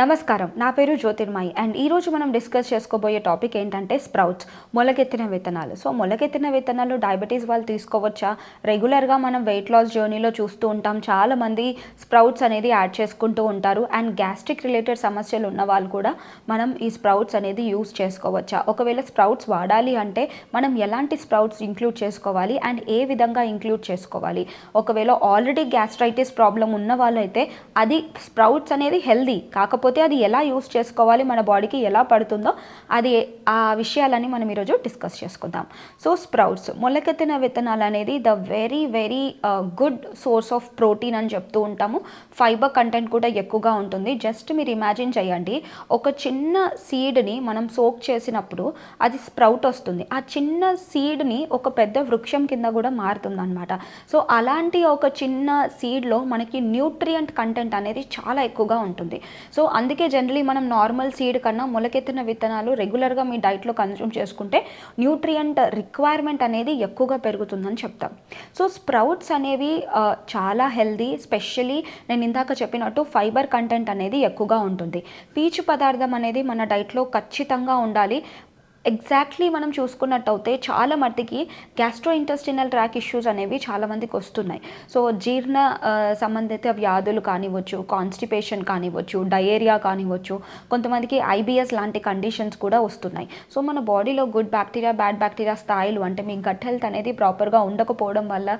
నమస్కారం. నా పేరు జ్యోతిర్మయి. అండ్ ఈరోజు మనం డిస్కస్ చేసుకోబోయే టాపిక్ ఏంటంటే స్ప్రౌట్స్ మొలకెత్తిన విత్తనాలు. సో మొలకెత్తిన విత్తనాలు డయాబెటీస్ వాళ్ళు తీసుకోవచ్చా? రెగ్యులర్గా మనం వెయిట్ లాస్ జర్నీలో చూస్తూ ఉంటాం. చాలామంది స్ప్రౌట్స్ అనేది యాడ్ చేసుకుంటూ ఉంటారు. అండ్ గ్యాస్ట్రిక్ రిలేటెడ్ సమస్యలు ఉన్న వాళ్ళు కూడా మనం ఈ స్ప్రౌట్స్ అనేది యూస్ చేసుకోవచ్చా? ఒకవేళ స్ప్రౌట్స్ వాడాలి అంటే మనం ఎలాంటి స్ప్రౌట్స్ ఇంక్లూడ్ చేసుకోవాలి? అండ్ ఏ విధంగా ఇంక్లూడ్ చేసుకోవాలి? ఒకవేళ ఆల్రెడీ గ్యాస్ట్రైటిస్ ప్రాబ్లం ఉన్న వాళ్ళైతే అది స్ప్రౌట్స్ అనేది హెల్దీ కాకపోతే అది ఎలా యూస్ చేసుకోవాలి మన బాడీకి ఎలా పడుతుందో అది ఆ విషయాలని మనం ఈరోజు డిస్కస్ చేసుకుందాం. So sprouts. మొలకెత్తిన విత్తనాలు అనేది the very very good source of protein అని చెప్తూ ఉంటాము. ఫైబర్ కంటెంట్ కూడా ఎక్కువగా ఉంటుంది. జస్ట్ మీరు ఇమాజిన్ చేయండి ఒక చిన్న సీడ్ని మనం సోక్ చేసినప్పుడు అది స్ప్రౌట్ వస్తుంది. ఆ చిన్న సీడ్ని ఒక పెద్ద వృక్షం కింద కూడా మారుతుందన్నమాట. సో అలాంటి ఒక చిన్న సీడ్లో మనకి న్యూట్రియంట్ కంటెంట్ అనేది చాలా ఎక్కువగా ఉంటుంది. సో అందుకే జనరలీ మనం నార్మల్ సీడ్ కన్నా మొలకెత్తిన విత్తనాలు రెగ్యులర్గా మీ డైట్లో కన్జ్యూమ్ చేసుకుంటే న్యూట్రియంట్ రిక్వైర్మెంట్ అనేది ఎక్కువగా పెరుగుతుందని చెప్తాం. సో స్ప్రౌట్స్ అనేవి చాలా హెల్దీ స్పెషలీ నేను ఇందాక చెప్పినట్టు ఫైబర్ కంటెంట్ అనేది ఎక్కువగా ఉంటుంది. పీచు పదార్థం అనేది మన డైట్లో ఖచ్చితంగా ఉండాలి. ఎగ్జాక్ట్లీ మనం చూసుకున్నట్టయితే చాలా మట్టికి గ్యాస్ట్రో ఇంటెస్టినల్ ట్రాక్ ఇష్యూస్ అనేవి చాలామందికి వస్తున్నాయి. సో జీర్ణ సంబంధిత వ్యాధులు కానివ్వచ్చు కాన్స్టిపేషన్ కానివ్వచ్చు డయేరియా కానివ్వచ్చు కొంతమందికి ఐబిఎస్ లాంటి కండిషన్స్ కూడా వస్తున్నాయి. సో మన బాడీలో గుడ్ బ్యాక్టీరియా బ్యాడ్ బ్యాక్టీరియా స్థాయిలు అంటే మీ గట్ హెల్త్ అనేది ప్రాపర్గా ఉండకపోవడం వల్ల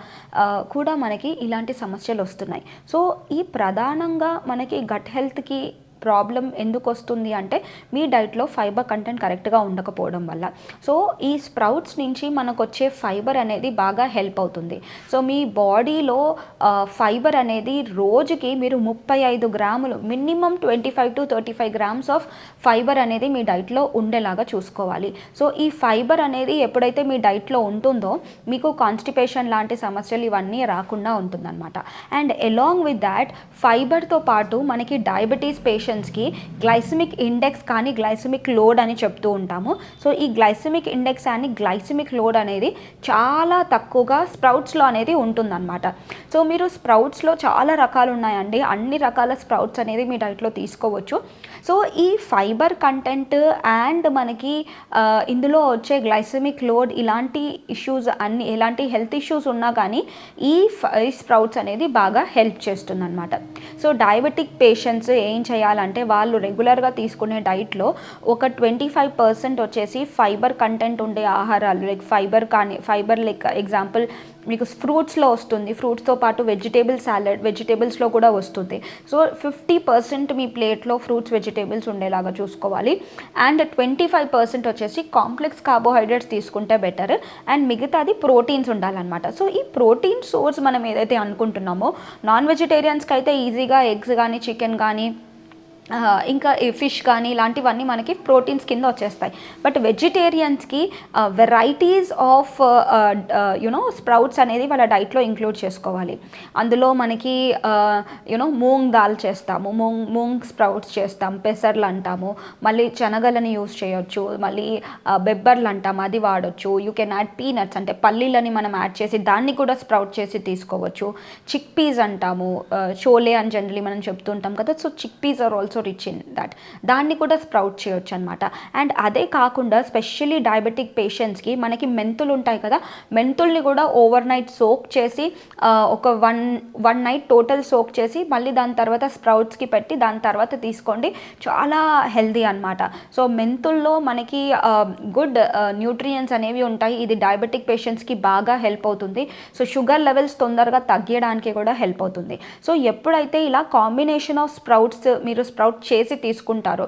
కూడా మనకి ఇలాంటి సమస్యలు వస్తున్నాయి. సో ఈ ప్రధానంగా మనకి గట్ హెల్త్కి ప్రాబ్లం ఎందుకు వస్తుంది అంటే మీ డైట్లో ఫైబర్ కంటెంట్ కరెక్ట్గా ఉండకపోవడం వల్ల. సో ఈ స్ప్రౌట్స్ నుంచి మనకు వచ్చే ఫైబర్ అనేది బాగా హెల్ప్ అవుతుంది. సో మీ బాడీలో ఫైబర్ అనేది రోజుకి మీరు ముప్పై ఐదు గ్రాములు minimum twenty five to thirty five grams of fibre అనేది మీ డైట్లో ఉండేలాగా చూసుకోవాలి. సో ఈ ఫైబర్ అనేది ఎప్పుడైతే మీ డైట్లో ఉంటుందో మీకు కాన్స్టిపేషన్ లాంటి సమస్యలు ఇవన్నీ రాకుండా ఉంటుందన్నమాట. అండ్ ఎలాంగ్ విత్ దాట్ ఫైబర్తో పాటు మనకి డయాబెటీస్ పేషెంట్ పేషెంట్స్కి గ్లైసిమిక్ ఇండెక్స్ కానీ గ్లైసిమిక్ లోడ్ అని చెప్తూ ఉంటాము. సో ఈ గ్లైసిమిక్ ఇండెక్స్ అని గ్లైసిమిక్ లోడ్ అనేది చాలా తక్కువగా స్ప్రౌట్స్లో అనేది ఉంటుందన్నమాట. సో మీరు స్ప్రౌట్స్లో చాలా రకాలు ఉన్నాయండి అన్ని రకాల స్ప్రౌట్స్ అనేది మీ డైట్లో తీసుకోవచ్చు. సో ఈ ఫైబర్ కంటెంట్ అండ్ మనకి ఇందులో వచ్చే గ్లైసమిక్ లోడ్ ఇలాంటి ఇష్యూస్ అన్ని ఎలాంటి హెల్త్ ఇష్యూస్ ఉన్నా కానీ ఈ ఈ స్ప్రౌట్స్ అనేది బాగా హెల్ప్ చేస్తుంది అనమాట సో డయాబెటిక్ పేషెంట్స్ ఏం చేయాలంటే వాళ్ళు రెగ్యులర్గా తీసుకునే డైట్లో ఒక ట్వంటీ ఫైవ్ పర్సెంట్ వచ్చేసి ఫైబర్ కంటెంట్ ఉండే ఆహారాలు లైక్ ఫైబర్ కానీ ఫైబర్ లైక్ ఎగ్జాంపుల్ మీకు ఫ్రూట్స్లో వస్తుంది. ఫ్రూట్స్తో పాటు వెజిటేబుల్ సాలడ్ వెజిటేబుల్స్లో కూడా వస్తుంది. సో ఫిఫ్టీ పర్సెంట్ మీ ప్లేట్లో ఫ్రూట్స్ వెజిటేబుల్స్ ఉండేలాగా చూసుకోవాలి. అండ్ ట్వంటీ ఫైవ్ పర్సెంట్ వచ్చేసి కాంప్లెక్స్ కార్బోహైడ్రేట్స్ తీసుకుంటే బెటర్ అండ్ మిగతాది ప్రోటీన్స్ ఉండాలన్నమాట. సో ఈ ప్రోటీన్ సోర్స్ మనం ఏదైతే అనుకుంటున్నామో నాన్ వెజిటేరియన్స్కి అయితే ఈజీగా ఎగ్స్ కానీ చికెన్ కానీ ఇంకా ఈ ఫిష్ కానీ ఇలాంటివన్నీ మనకి ప్రోటీన్స్ కింద వచ్చేస్తాయి. But వెజిటేరియన్స్కి varieties of you know sprouts అనేది వాళ్ళ డైట్లో ఇంక్లూడ్ చేసుకోవాలి. అందులో మనకి యునో మూంగ్ దాల్ చేస్తాము మూంగ్ మూంగ్ స్ప్రౌట్స్ చేస్తాం పెసర్లు అంటాము మళ్ళీ శనగలని యూస్ చేయొచ్చు మళ్ళీ బెబ్బర్లు అంటాం అది వాడొచ్చు. యూ కెన్ యాడ్ పీనట్స్ అంటే పల్లీలని మనం యాడ్ చేసి దాన్ని కూడా స్ప్రౌట్ చేసి తీసుకోవచ్చు. చిక్ పీస్ అంటాము షోలే అని జనరలీ మనం చెప్తుంటాం కదా so chickpeas are also rich in that దాన్ని కూడా స్ప్రౌట్ చేయొచ్చు అనమాట అండ్ అదే కాకుండా స్పెషల్లీ డయాబెటిక్ పేషెంట్స్కి మనకి మెంతులు ఉంటాయి కదా మెంతుల్ని కూడా ఓవర్ నైట్ సోక్ చేసి ఒక one one night total soak చేసి మళ్ళీ దాని తర్వాత స్ప్రౌట్స్కి పెట్టి దాని తర్వాత తీసుకోండి. చాలా హెల్దీ అనమాట సో మెంతుల్లో మనకి గుడ్ న్యూట్రియన్స్ అనేవి ఉంటాయి. ఇది డయాబెటిక్ పేషెంట్స్కి బాగా హెల్ప్ అవుతుంది. సో షుగర్ లెవెల్స్ తొందరగా తగ్గడానికి కూడా హెల్ప్ అవుతుంది. సో ఎప్పుడైతే ఇలా కాంబినేషన్ ఆఫ్ స్ప్రౌట్స్ మీరు స్ప్రౌట్ చేసి తీసుకుంటారో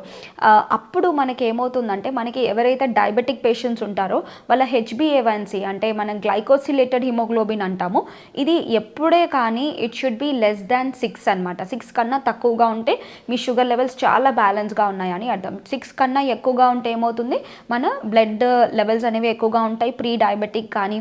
అప్పుడు మనకి ఏమవుతుందంటే మనకి ఎవరైతే డయాబెటిక్ పేషెంట్స్ ఉంటారో వాళ్ళ హెచ్బిఏవన్సీ అంటే మనం గ్లైకోసిలేటెడ్ హిమోగ్లోబిన్ అంటాము. ఇది ఎప్పుడే కానీ it should be less than six అనమాట సిక్స్ కన్నా తక్కువగా ఉంటే మీ షుగర్ లెవెల్స్ చాలా బ్యాలెన్స్గా ఉన్నాయని అర్థం. సిక్స్ కన్నా ఎక్కువగా ఉంటే ఏమవుతుంది? మన బ్లడ్ లెవెల్స్ అనేవి ఎక్కువగా ఉంటాయి. ప్రీ డయాబెటిక్ కానీ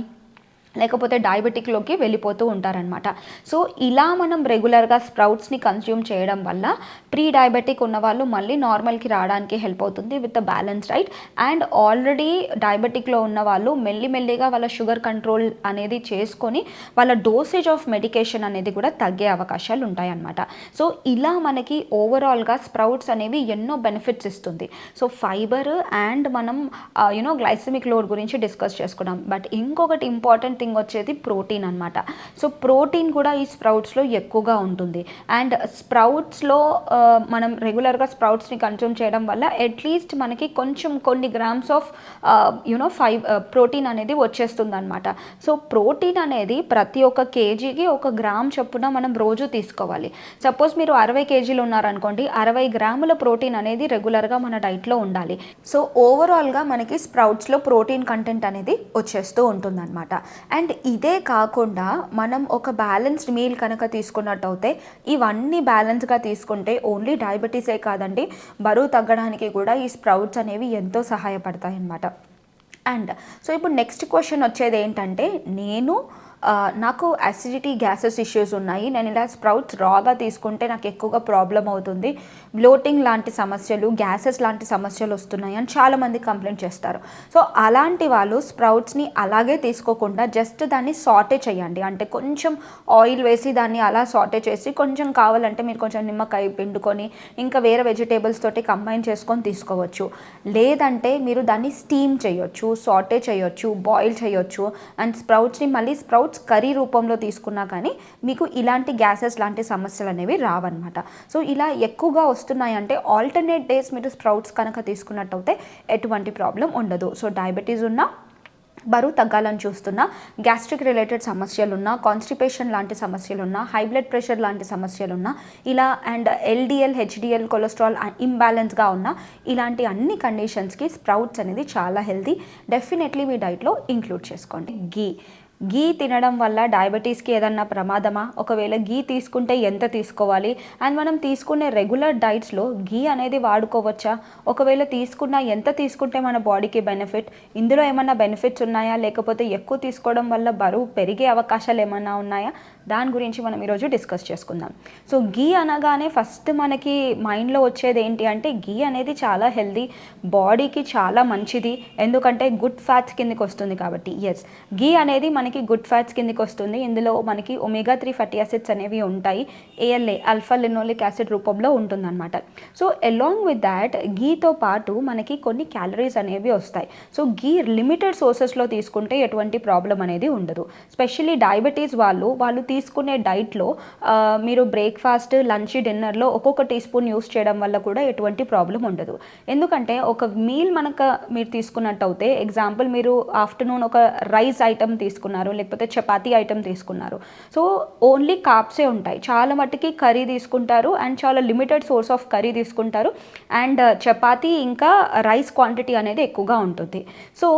లేకపోతే డయాబెటిక్లోకి వెళ్ళిపోతూ ఉంటారనమాట సో ఇలా మనం రెగ్యులర్గా స్ప్రౌట్స్ని కన్స్యూమ్ చేయడం వల్ల ప్రీ డయాబెటిక్ ఉన్న వాళ్ళు మళ్ళీ నార్మల్కి రావడానికి హెల్ప్ అవుతుంది with balance right and already డయాబెటిక్లో ఉన్న వాళ్ళు మెల్లిమెల్లిగా వాళ్ళ షుగర్ కంట్రోల్ అనేది చేసుకొని వాళ్ళ డోసేజ్ ఆఫ్ మెడికేషన్ అనేది కూడా తగ్గే అవకాశాలు ఉంటాయన్నమాట. సో ఇలా మనకి ఓవరాల్గా స్ప్రౌట్స్ అనేవి ఎన్నో బెనిఫిట్స్ ఇస్తుంది. సో ఫైబర్ అండ్ మనం యూనో గ్లైసమిక్ లోడ్ గురించి డిస్కస్ చేసుకున్నాం. బట్ ఇంకొకటి ఇంపార్టెంట్ థింగ్ వచ్చేది ప్రోటీన్ అనమాట సో ప్రోటీన్ కూడా ఈ స్ప్రౌట్స్లో ఎక్కువగా ఉంటుంది. అండ్ స్ప్రౌట్స్లో మనం రెగ్యులర్గా స్ప్రౌట్స్ని కన్జ్యూమ్ చేయడం వల్ల అట్లీస్ట్ మనకి కొంచెం కొన్ని grams of you know five protein అనేది వచ్చేస్తుంది అనమాట సో ప్రోటీన్ అనేది ప్రతి ఒక్క కేజీకి ఒక గ్రామ్ చొప్పున మనం రోజు తీసుకోవాలి. సపోజ్ మీరు అరవై కేజీలు ఉన్నారనుకోండి అరవై గ్రాముల ప్రోటీన్ అనేది రెగ్యులర్గా మన డైట్లో ఉండాలి. సో ఓవరాల్గా మనకి స్ప్రౌట్స్లో ప్రోటీన్ కంటెంట్ అనేది వచ్చేస్తూ ఉంటుందన్నమాట. అండ్ ఇదే కాకుండా మనం ఒక బ్యాలెన్స్డ్ మీల్ కనుక తీసుకున్నట్టయితే ఇవన్నీ బ్యాలెన్స్గా తీసుకుంటే ఓన్లీ డయాబెటీసే కాదండి బరువు తగ్గడానికి కూడా ఈ స్ప్రౌట్స్ అనేవి ఎంతో సహాయపడతాయి అన్నమాట అండ్ సో ఇప్పుడు నెక్స్ట్ క్వశ్చన్ వచ్చేది ఏంటంటే నేను నాకు అసిడిటీ గ్యాసెస్ ఇష్యూస్ ఉన్నాయి. నేను ఇలా స్ప్రౌట్స్ రాగా తీసుకుంటే నాకు ఎక్కువగా ప్రాబ్లం అవుతుంది. బ్లోటింగ్ లాంటి సమస్యలు గ్యాసెస్ లాంటి సమస్యలు వస్తున్నాయి అని చాలామంది కంప్లైంట్ చేస్తారు. సో అలాంటి వాళ్ళు స్ప్రౌట్స్ని అలాగే తీసుకోకుండా జస్ట్ దాన్ని సాటే చేయండి. అంటే కొంచెం ఆయిల్ వేసి దాన్ని అలా సాటే చేసి కొంచెం కావాలంటే మీరు కొంచెం నిమ్మకాయ పిండుకొని ఇంకా వేరే వెజిటేబుల్స్ తోటి కంబైన్ చేసుకొని తీసుకోవచ్చు. లేదంటే మీరు దాన్ని స్టీమ్ చేయొచ్చు సాటే చేయొచ్చు బాయిల్ చేయొచ్చు. అండ్ స్ప్రౌట్స్ని మళ్ళీ స్ప్రౌట్ స్ప్రౌట్స్ కర్రీ రూపంలో తీసుకున్నా కానీ మీకు ఇలాంటి గ్యాసెస్ లాంటి సమస్యలు అనేవి రావన్నమాట. సో ఇలా ఎక్కువగా వస్తున్నాయంటే ఆల్టర్నేట్ డేస్ మీరు స్ప్రౌట్స్ కనుక తీసుకున్నట్టయితే ఎటువంటి ప్రాబ్లం ఉండదు. సో డయాబెటీస్ ఉన్న బరువు తగ్గాలని చూస్తున్నా గ్యాస్ట్రిక్ రిలేటెడ్ సమస్యలున్నా కాన్స్టిపేషన్ లాంటి సమస్యలున్నా హై బ్లడ్ ప్రెషర్ లాంటి సమస్యలున్నా ఇలా and L D L H D L cholesterol ఇంబ్యాలెన్స్గా ఉన్న ఇలాంటి అన్ని కండిషన్స్కి స్ప్రౌట్స్ అనేది చాలా హెల్తీ. డెఫినెట్లీ మీ డైట్లో ఇంక్లూడ్ చేసుకోండి. గీ గీ తినడం వల్ల డయాబెటీస్కి ఏదన్నా ప్రమాదమా? ఒకవేళ గీ తీసుకుంటే ఎంత తీసుకోవాలి? అండ్ మనం తీసుకునే రెగ్యులర్ డైట్స్లో గీ అనేది వాడుకోవచ్చా? ఒకవేళ తీసుకున్నా ఎంత తీసుకుంటే మన బాడీకి బెనిఫిట్? ఇందులో ఏమన్నా బెనిఫిట్స్ ఉన్నాయా? లేకపోతే ఎక్కువ తీసుకోవడం వల్ల బరువు పెరిగే అవకాశాలు ఏమైనా ఉన్నాయా? దాని గురించి మనం ఈరోజు డిస్కస్ చేసుకుందాం. సో గీ అనగానే ఫస్ట్ మనకి మైండ్లో వచ్చేది ఏంటి అంటే గీ అనేది చాలా హెల్దీ బాడీకి చాలా మంచిది ఎందుకంటే గుడ్ ఫ్యాట్స్ కిందకి వస్తుంది కాబట్టి ఎస్ గీ అనేది మనకి గుడ్ ఫ్యాట్స్ కిందకి వస్తుంది ఇందులో మనకి ఒమేగా త్రీ ఫ్యాటీ యాసిడ్స్ అనేవి ఉంటాయి ఏఎల్ఏ అల్ఫా లినోలిక్ యాసిడ్ రూపంలో ఉంటుందన్నమాట. సో అలాంగ్ విత్ దాట్ గీతో పాటు మనకి కొన్ని క్యాలరీస్ అనేవి వస్తాయి. సో గీ లిమిటెడ్ సోర్సెస్లో తీసుకుంటే ఎటువంటి ప్రాబ్లం అనేది ఉండదు. స్పెషల్లీ డయాబెటీస్ వాళ్ళు వాళ్ళు తీసుకునే డైట్లో మీరు బ్రేక్ఫాస్ట్ లంచ్ డిన్నర్లో ఒక్కొక్క టీ స్పూన్ యూస్ చేయడం వల్ల కూడా ఎటువంటి ప్రాబ్లం ఉండదు. ఎందుకంటే ఒక మీల్ మనకు మీరు తీసుకున్నట్టయితే ఎగ్జాంపుల్ మీరు ఆఫ్టర్నూన్ ఒక రైస్ ఐటమ్ తీసుకున్నారు లేకపోతే చపాతీ ఐటమ్ తీసుకున్నారు. సో ఓన్లీ కాప్సే ఉంటాయి. చాలా మట్టుకి కర్రీ తీసుకుంటారు అండ్ చాలా లిమిటెడ్ సోర్స్ ఆఫ్ కర్రీ తీసుకుంటారు. అండ్ చపాతీ ఇంకా రైస్ క్వాంటిటీ అనేది ఎక్కువగా ఉంటుంది. సో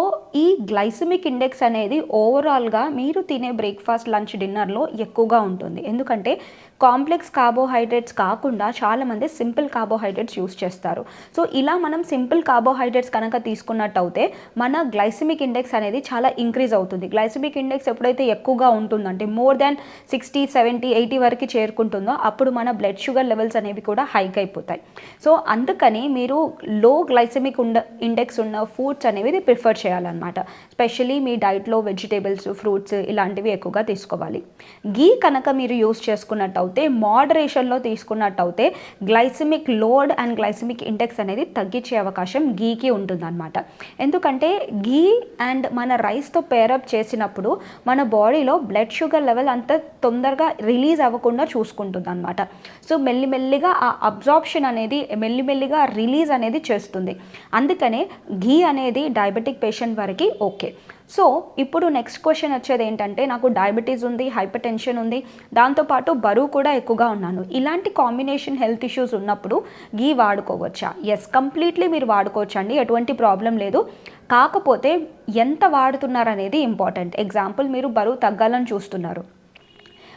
ఈ గ్లైసమిక్ ఇండెక్స్ అనేది ఓవరాల్గా మీరు తినే బ్రేక్ఫాస్ట్ లంచ్ డిన్నర్లో ఎక్కువగా ఉంటుంది. ఎందుకంటే కాంప్లెక్స్ కార్బోహైడ్రేట్స్ కాకుండా చాలామంది సింపుల్ కార్బోహైడ్రేట్స్ యూస్ చేస్తారు. సో ఇలా మనం సింపుల్ కార్బోహైడ్రేట్స్ కనుక తీసుకున్నట్టు అయితే మన గ్లైసిమిక్ ఇండెక్స్ అనేది చాలా ఇంక్రీజ్ అవుతుంది. గ్లైసిమిక్ ఇండెక్స్ ఎప్పుడైతే ఎక్కువగా ఉంటుందంటే more than sixty seventy eighty వరకు చేరుకుంటుందో అప్పుడు మన బ్లడ్ షుగర్ లెవెల్స్ అనేవి కూడా హైక్ అయిపోతాయి. సో అందుకని మీరు లో గ్లైసెమిక్ ఉండ ఇండెక్స్ ఉన్న ఫుడ్స్ అనేవి ప్రిఫర్ చేయాలన్నమాట. స్పెషలీ మీ డైట్లో వెజిటేబుల్స్ ఫ్రూట్స్ ఇలాంటివి ఎక్కువగా తీసుకోవాలి. గీ కనుక మీరు యూస్ చేసుకున్నట్టు అయితే మోడరేషన్లో తీసుకున్నట్టు అయితే లోడ్ అండ్ గ్లైసిమిక్ ఇండెక్స్ అనేది తగ్గించే అవకాశం గీకి ఉంటుందన్నమాట. ఎందుకంటే గీ అండ్ మన రైస్తో పేరప్ చేసినప్పుడు మన బాడీలో బ్లడ్ షుగర్ లెవెల్ అంత తొందరగా రిలీజ్ అవ్వకుండా చూసుకుంటుంది అనమాట సో మెల్లిమెల్లిగా ఆ అబ్జార్ప్షన్ అనేది మెల్లిమెల్లిగా రిలీజ్ అనేది చేస్తుంది. అందుకనే ఘీ అనేది డయాబెటిక్ పేషెంట్ వరకు ఓకే సో ఇప్పుడు నెక్స్ట్ క్వశ్చన్ వచ్చేది ఏంటంటే నాకు డయాబెటీస్ ఉంది హైపర్ టెన్షన్ ఉంది దాంతోపాటు బరువు కూడా ఎక్కువగా ఉన్నాను. ఇలాంటి కాంబినేషన్ హెల్త్ ఇష్యూస్ ఉన్నప్పుడు గీ వాడుకోవచ్చా? ఎస్ కంప్లీట్లీ మీరు వాడుకోవచ్చు అండి ఎటువంటి ప్రాబ్లం లేదు. కాకపోతే ఎంత వాడుతున్నారు అనేది ఇంపార్టెంట్ ఎగ్జాంపుల్ మీరు బరువు తగ్గాలని చూస్తున్నారు.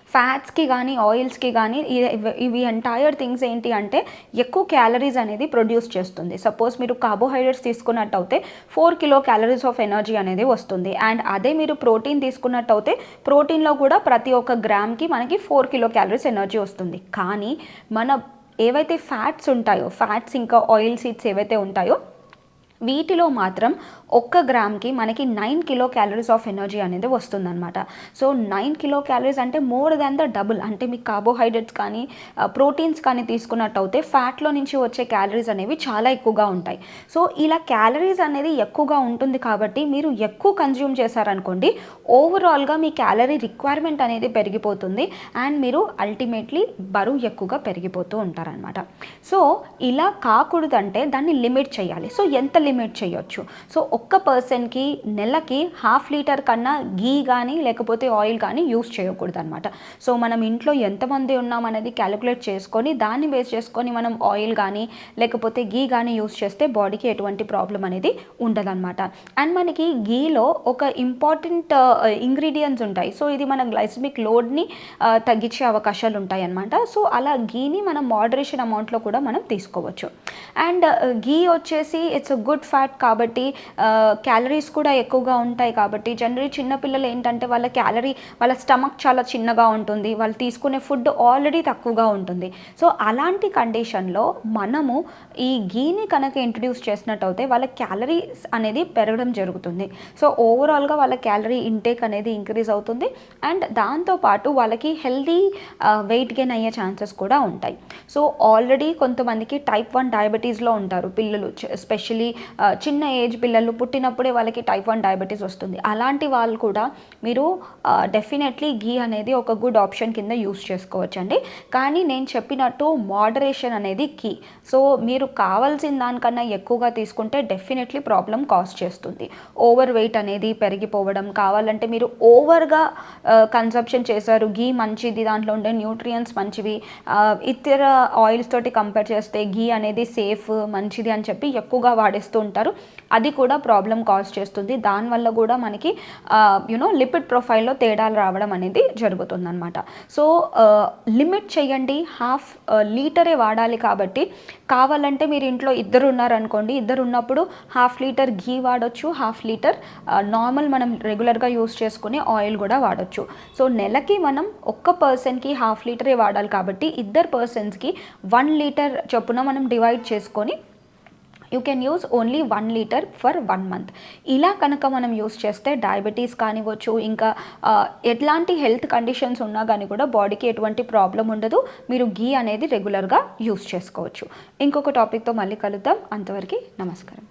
ఫ్యాట్స్కి కానీ ఆయిల్స్కి కానీ ఇవి- ఎంటైర్ థింగ్స్ ఏంటి అంటే ఎక్కువ క్యాలరీస్ అనేది ప్రొడ్యూస్ చేస్తుంది. సపోజ్ మీరు కార్బోహైడ్రేట్స్ తీసుకున్నట్టు అయితే four kilo calories of energy అనేది వస్తుంది. అండ్ అదే మీరు ప్రోటీన్ తీసుకున్నట్టు అయితే ప్రోటీన్లో కూడా ప్రతి ఒక్క గ్రామ్కి మనకి ఫోర్ కిలో క్యాలరీస్ ఎనర్జీ వస్తుంది. కానీ మన ఏవైతే ఫ్యాట్స్ ఉంటాయో ఫ్యాట్స్ ఇంకా ఆయిల్ సీడ్స్ ఏవైతే ఉంటాయో వీటిలో మాత్రం ఒక్క గ్రామ్కి మనకి nine kilo calories of energy అనేది వస్తుందన్నమాట. సో నైన్ కిలో క్యాలరీస్ అంటే మోర్ దాన్ ద డబుల్. అంటే మీకు కార్బోహైడ్రేట్స్ కానీ ప్రోటీన్స్ కానీ తీసుకున్నట్టు అయితే ఫ్యాట్లో నుంచి వచ్చే క్యాలరీస్ అనేవి చాలా ఎక్కువగా ఉంటాయి. సో ఇలా క్యాలరీస్ అనేది ఎక్కువగా ఉంటుంది కాబట్టి మీరు ఎక్కువ కన్జ్యూమ్ చేశారనుకోండి ఓవరాల్గా మీ క్యాలరీ రిక్వైర్మెంట్ అనేది పెరిగిపోతుంది అండ్ మీరు అల్టిమేట్లీ బరువు ఎక్కువగా పెరిగిపోతూ ఉంటారనమాట సో ఇలా కాకూడదంటే దాన్ని లిమిట్ చేయాలి. సో ఎంత లిమిట్ చేయొచ్చు. సో ఒక్క పర్సన్కి నెలకి హాఫ్ లీటర్ కన్నా గీ కానీ లేకపోతే ఆయిల్ కానీ యూస్ చేయకూడదు అనమాట సో మనం ఇంట్లో ఎంతమంది ఉన్నాం అనేది క్యాలిక్యులేట్ చేసుకొని దాన్ని బేస్ చేసుకొని మనం ఆయిల్ కానీ లేకపోతే గీ కానీ యూస్ చేస్తే బాడీకి ఎటువంటి ప్రాబ్లం అనేది ఉండదన్నమాట. అండ్ మనకి గీలో ఒక ఇంపార్టెంట్ ఇంగ్రీడియంట్స్ ఉంటాయి. సో ఇది మన గ్లైసమిక్ లోడ్ని తగ్గించే అవకాశాలు ఉంటాయి అన్నమాట సో అలా గీని మనం మోడరేషన్ అమౌంట్లో కూడా మనం తీసుకోవచ్చు. అండ్ గీ వచ్చేసి ఇట్స్ అ గుడ్ ఫ్యాట్ కాబట్టి క్యాలరీస్ కూడా ఎక్కువగా ఉంటాయి కాబట్టి జనరలీ చిన్నపిల్లలు ఏంటంటే వాళ్ళ క్యాలరీ వాళ్ళ స్టమక్ చాలా చిన్నగా ఉంటుంది. వాళ్ళు తీసుకునే ఫుడ్ ఆల్రెడీ తక్కువగా ఉంటుంది. సో అలాంటి కండిషన్లో మనము ఈ గీని కనుక ఇంట్రడ్యూస్ చేసినట్టయితే వాళ్ళ క్యాలరీస్ అనేది పెరగడం జరుగుతుంది. సో ఓవరాల్గా వాళ్ళ క్యాలరీ ఇంటేక్ అనేది ఇంక్రీజ్ అవుతుంది అండ్ దాంతోపాటు వాళ్ళకి హెల్దీ వెయిట్ గెయిన్ అయ్యే ఛాన్సెస్ కూడా ఉంటాయి. సో ఆల్రెడీ కొంతమందికి టైప్ వన్ డయాబెటీస్లో ఉంటారు పిల్లలు స్పెషలీ చిన్న ఏజ్ పిల్లలు పుట్టినప్పుడే వాళ్ళకి టైప్ వన్ డయాబెటీస్ వస్తుంది. అలాంటి వాళ్ళు కూడా మీరు డెఫినెట్లీ ఘీ అనేది ఒక గుడ్ ఆప్షన్ కింద యూస్ చేసుకోవచ్చండి. కానీ నేను చెప్పినట్టు మోడరేషన్ అనేది కీ సో మీరు కావాల్సిన దానికన్నా ఎక్కువగా తీసుకుంటే డెఫినెట్లీ ప్రాబ్లం కాజ్ చేస్తుంది. ఓవర్ వెయిట్ అనేది పెరిగిపోవడం కావాలంటే మీరు ఓవర్గా కన్సప్షన్ చేశారు ఘీ మంచిది దాంట్లో ఉండే న్యూట్రియన్స్ మంచివి ఇతర ఆయిల్స్ తోటి కంపేర్ చేస్తే ఘీ అనేది సేఫ్ మంచిది అని చెప్పి ఎక్కువగా వాడేస్తూ ఉంటారు అది కూడా ప్రాబ్లం కాజ్ చేస్తుంది. దానివల్ల కూడా మనకి యునో లిపిడ్ ప్రొఫైల్లో తేడాలు రావడం అనేది జరుగుతుందన్నమాట. సో లిమిట్ చేయండి. హాఫ్ లీటరే వాడాలి కాబట్టి కావాలంటే మీరు ఇంట్లో ఇద్దరు ఉన్నారనుకోండి. ఇద్దరు ఉన్నప్పుడు హాఫ్ లీటర్ ఘీ వాడొచ్చు. హాఫ్ లీటర్ నార్మల్ మనం రెగ్యులర్గా యూస్ చేసుకునే ఆయిల్ కూడా వాడొచ్చు. సో నెలకి మనం ఒక్క పర్సన్కి హాఫ్ లీటరే వాడాలి కాబట్టి ఇద్దరు పర్సన్స్కి వన్ లీటర్ చొప్పున మనం డివైడ్ చేసుకొని you can use only one litre for one month ఇలా కనుక మనం యూస్ చేస్తే డయాబెటీస్ కానివ్వచ్చు ఇంకా ఎట్లాంటి హెల్త్ కండిషన్స్ ఉన్నా కానీ కూడా బాడీకి ఎటువంటి ప్రాబ్లం ఉండదు. మీరు గీ అనేది రెగ్యులర్గా యూస్ చేసుకోవచ్చు. ఇంకొక టాపిక్తో మళ్ళీ కలుద్దాం. అంతవరకు నమస్కారం.